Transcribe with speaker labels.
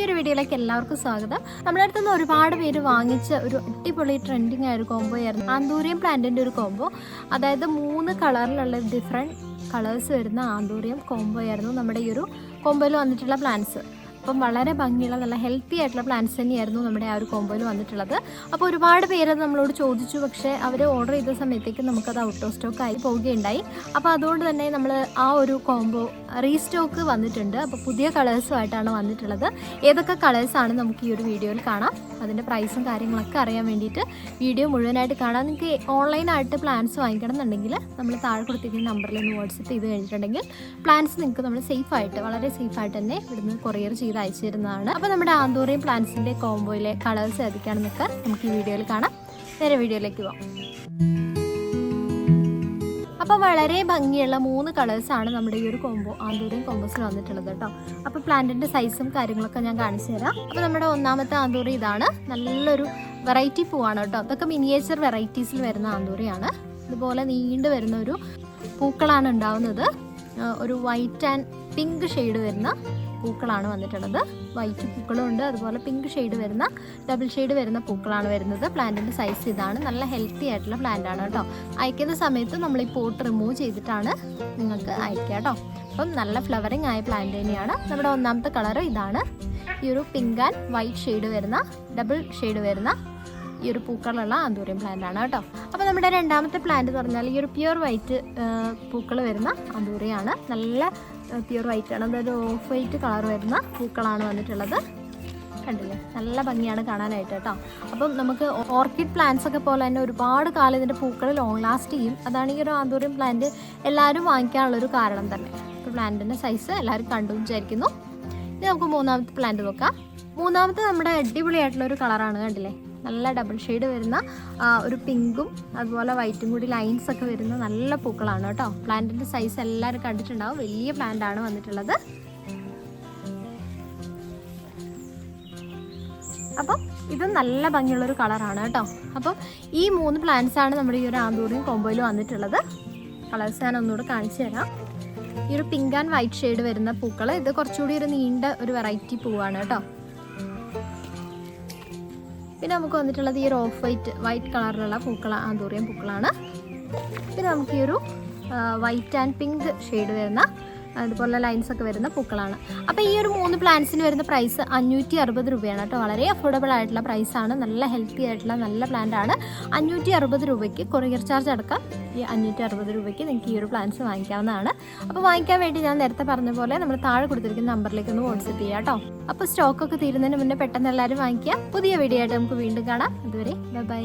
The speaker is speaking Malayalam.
Speaker 1: എല്ലാവർക്കും സ്വാഗതം. നമ്മുടെ അടുത്ത് നിന്ന് ഒരുപാട് പേര് വാങ്ങിച്ച ഒരു അടിപൊളി ട്രെൻഡിങ് ആയ ഒരു കോംബോ ആയിരുന്നു ആന്തൂരിയം പ്ലാന്റിന്റെ ഒരു കോംബോ അതായത് മൂന്ന് കളറിലുള്ള ഡിഫറെന്റ് കളേഴ്സ് വരുന്ന ആന്തൂരിയം കോംബോ ആയിരുന്നു നമ്മുടെ ഈ ഒരു കോംബോയിൽ വന്നിട്ടുള്ള പ്ലാന്റ്സ് അപ്പം വളരെ ഭംഗിയുള്ള നല്ല ഹെൽത്തി ആയിട്ടുള്ള പ്ലാന്റ്സ് തന്നെയായിരുന്നു നമ്മുടെ ആ ഒരു കോമ്പോയിൽ വന്നിട്ടുള്ളത്. അപ്പോൾ ഒരുപാട് പേര് നമ്മളോട് ചോദിച്ചു. പക്ഷേ അവർ ഓർഡർ ചെയ്ത സമയത്തേക്ക് നമുക്കത് ഔട്ട് ഓഫ് സ്റ്റോക്ക് ആയി പോവുകയുണ്ടായി. അപ്പോൾ അതുകൊണ്ട് തന്നെ നമ്മൾ ആ ഒരു കോംബോ റീസ്റ്റോക്ക് വന്നിട്ടുണ്ട്. അപ്പോൾ പുതിയ കളേഴ്സുമായിട്ടാണ് വന്നിട്ടുള്ളത്. ഏതൊക്കെ കളേഴ്സാണ് നമുക്ക് ഈ ഒരു വീഡിയോയിൽ കാണാം. അതിന്റെ പ്രൈസും കാര്യങ്ങളൊക്കെ അറിയാൻ വേണ്ടിയിട്ട് വീഡിയോ മുഴുവനായിട്ട് കാണാം. നിങ്ങൾക്ക് ഓൺലൈനായിട്ട് പ്ലാൻസ് വാങ്ങിക്കണം എന്നുണ്ടെങ്കിൽ നമ്മൾ താഴെ കൊടുത്തിരിക്കുന്ന നമ്പറിൽ ഒന്ന് വാട്സപ്പ് ചെയ്ത് കഴിഞ്ഞിട്ടുണ്ടെങ്കിൽ പ്ലാൻസ് നിങ്ങൾക്ക് നമ്മൾ സേഫായിട്ട് വളരെ സേഫായിട്ട് തന്നെ ഇവിടുന്ന് കൊറിയർ ചെയ്ത് അയച്ചു തരുന്നതാണ് അപ്പോൾ നമ്മുടെ ആന്തൂറിയും പ്ലാന്റ്സിന്റെ കോംബോയിലെ കളേഴ്സ് ഏതൊക്കെയാണെന്നൊക്കെ നമുക്ക് ഈ വീഡിയോയിൽ കാണാം. നേരെ വീഡിയോയിലേക്ക് പോകാം അപ്പോൾ വളരെ ഭംഗിയുള്ള മൂന്ന് കളേഴ്സാണ് നമ്മുടെ ഈ ഒരു കോംബോ ആന്തൂറിയും കോംബോസിൽ വന്നിട്ടുള്ളത് കേട്ടോ. അപ്പോൾ പ്ലാന്റിന്റെ സൈസും കാര്യങ്ങളൊക്കെ ഞാൻ കാണിച്ചു തരാം. അപ്പോൾ നമ്മുടെ ഒന്നാമത്തെ ആന്തൂറി ഇതാണ്. നല്ലൊരു വെറൈറ്റി പൂവാണ് കേട്ടോ. അതൊക്കെ മിനിയേച്ചർ വെറൈറ്റീസിൽ വരുന്ന ആന്തൂറിയാണ്. ഇതുപോലെ നീണ്ടു വരുന്ന ഒരു പൂക്കളാണ് ഉണ്ടാവുന്നത്. ഒരു വൈറ്റ് ആൻഡ് പിങ്ക് ഷെയ്ഡ് വരുന്ന പൂക്കളാണ് വന്നിട്ടുള്ളത്. വൈറ്റ് പൂക്കളും ഉണ്ട് അതുപോലെ പിങ്ക് ഷെയ്ഡ് വരുന്ന ഡബിൾ ഷെയ്ഡ് വരുന്ന പൂക്കളാണ് വരുന്നത്. പ്ലാന്റിന്റെ സൈസ് ഇതാണ്. നല്ല ഹെൽത്തി ആയിട്ടുള്ള പ്ലാന്റ് ആണ് കേട്ടോ. അയക്കുന്ന സമയത്ത് നമ്മൾ ഈ പോട്ട് റിമൂവ് ചെയ്തിട്ടാണ് നിങ്ങൾക്ക് അയക്കുക കേട്ടോ. അപ്പം നല്ല ഫ്ലവറിങ് ആയ പ്ലാന്റ് തന്നെയാണ്. നമ്മുടെ ഒന്നാമത്തെ കളർ ഇതാണ്. ഈ ഒരു പിങ്ക് ആൻഡ് വൈറ്റ് ഷെയ്ഡ് വരുന്ന ഡബിൾ ഷെയ്ഡ് വരുന്ന ഈ ഒരു പൂക്കളുള്ള ആന്തൂറിയം പ്ലാന്റ് ആണ് കേട്ടോ. അപ്പോൾ നമ്മുടെ രണ്ടാമത്തെ പ്ലാന്റ് എന്ന് പറഞ്ഞാൽ ഈ ഒരു പ്യുർ വൈറ്റ് പൂക്കൾ വരുന്ന ആന്തൂറിയാണ് നല്ല പ്യുർ വൈറ്റ് ആണ്. അതായത് ഓഫ് വൈറ്റ് കളർ വരുന്ന പൂക്കളാണ് വന്നിട്ടുള്ളത്. കണ്ടില്ലേ? നല്ല ഭംഗിയാണ് കാണാനായിട്ട് കേട്ടോ. അപ്പം നമുക്ക് ഓർക്കിഡ് പ്ലാന്റ്സ് ഒക്കെ പോലെ തന്നെ ഒരുപാട് കാലം ഇതിന്റെ പൂക്കൾ ലോങ് ലാസ്റ്റ് ചെയ്യും. അതാണ് ഈ ഒരു ആന്തൂറിയം പ്ലാന്റ് എല്ലാവരും വാങ്ങിക്കാനുള്ളൊരു കാരണം തന്നെ. പ്ലാന്റിന്റെ സൈസ് എല്ലാവരും കണ്ടു വിചാരിക്കുന്നു. ഇനി നമുക്ക് മൂന്നാമത്തെ പ്ലാന്റ് നോക്കാം. മൂന്നാമത്തെ നമ്മുടെ അടിപൊളിയായിട്ടുള്ള ഒരു കളറാണ് കണ്ടില്ലേ? നല്ല ഡബിൾ ഷെയ്ഡ് വരുന്ന ഒരു പിങ്കും അതുപോലെ വൈറ്റും കൂടി ലൈൻസ് ഒക്കെ വരുന്ന നല്ല പൂക്കളാണ് കേട്ടോ. പ്ലാന്റിന്റെ സൈസ് എല്ലാവരും കണ്ടിട്ടുണ്ടാവും. വലിയ പ്ലാന്റ് ആണ് വന്നിട്ടുള്ളത്. അപ്പം ഇത് നല്ല ഭംഗിയുള്ള ഒരു കളറാണ് കേട്ടോ. അപ്പം ഈ മൂന്ന് പ്ലാന്റ്സ് ആണ് നമ്മുടെ ഈ ഒരു ആന്തൂറിയും കോമ്പോയിൽ വന്നിട്ടുള്ളത്. കളേഴ്സ് ഞാൻ ഒന്നുകൂടെ കാണിച്ചു തരാം. ഈ ഒരു പിങ്ക് ആൻഡ് വൈറ്റ് ഷെയ്ഡ് വരുന്ന പൂക്കൾ ഇത് കുറച്ചുകൂടി ഒരു നീണ്ട ഒരു വെറൈറ്റി പൂവാണ് കേട്ടോ. പിന്നെ നമുക്ക് വന്നിട്ടുള്ളത് ഈ ഒരു ഓഫ് വൈറ്റ് വൈറ്റ് കളറിലുള്ള പൂക്കളാണ് ആന്തൂറിയം പൂക്കളാണ്. പിന്നെ നമുക്ക് ഈ ഒരു വൈറ്റ് ആൻഡ് പിങ്ക് ഷെയ്ഡ് വരുന്ന അതുപോലെ ലൈൻസ് ഒക്കെ വരുന്ന പൂക്കളാണ്. അപ്പോൾ ഈ ഒരു മൂന്ന് പ്ലാന്റ്സിന് വരുന്ന പ്രൈസ് അഞ്ഞൂറ്റി അറുപത് രൂപയാണ് കേട്ടോ. വളരെ അഫോർഡബിൾ ആയിട്ടുള്ള പ്രൈസ് ആണ്. നല്ല ഹെൽത്തി ആയിട്ടുള്ള നല്ല പ്ലാന്റ് ആണ്. അഞ്ഞൂറ്റി അറുപത് രൂപയ്ക്ക് കൊറിയർ ചാർജ് അടക്കം ഈ അഞ്ഞൂറ്റി അറുപത് രൂപയ്ക്ക് നിങ്ങൾക്ക് ഈ ഒരു പ്ലാന്റ്സ് വാങ്ങിക്കാവുന്നതാണ്. അപ്പോൾ വാങ്ങിക്കാൻ വേണ്ടി ഞാൻ നേരത്തെ പറഞ്ഞ പോലെ നമ്മൾ താഴെ കൊടുത്തിരിക്കുന്ന നമ്പറിലേക്ക് ഒന്ന് വാട്സപ്പ് ചെയ്യാം കേട്ടോ. അപ്പോൾ സ്റ്റോക്കൊക്കെ തീരുന്നതിന് മുന്നേ പെട്ടെന്ന് എല്ലാവരും വാങ്ങിക്കുക പുതിയ വീഡിയോ ആയിട്ട് നമുക്ക് വീണ്ടും കാണാം. അതുവരെ ബൈ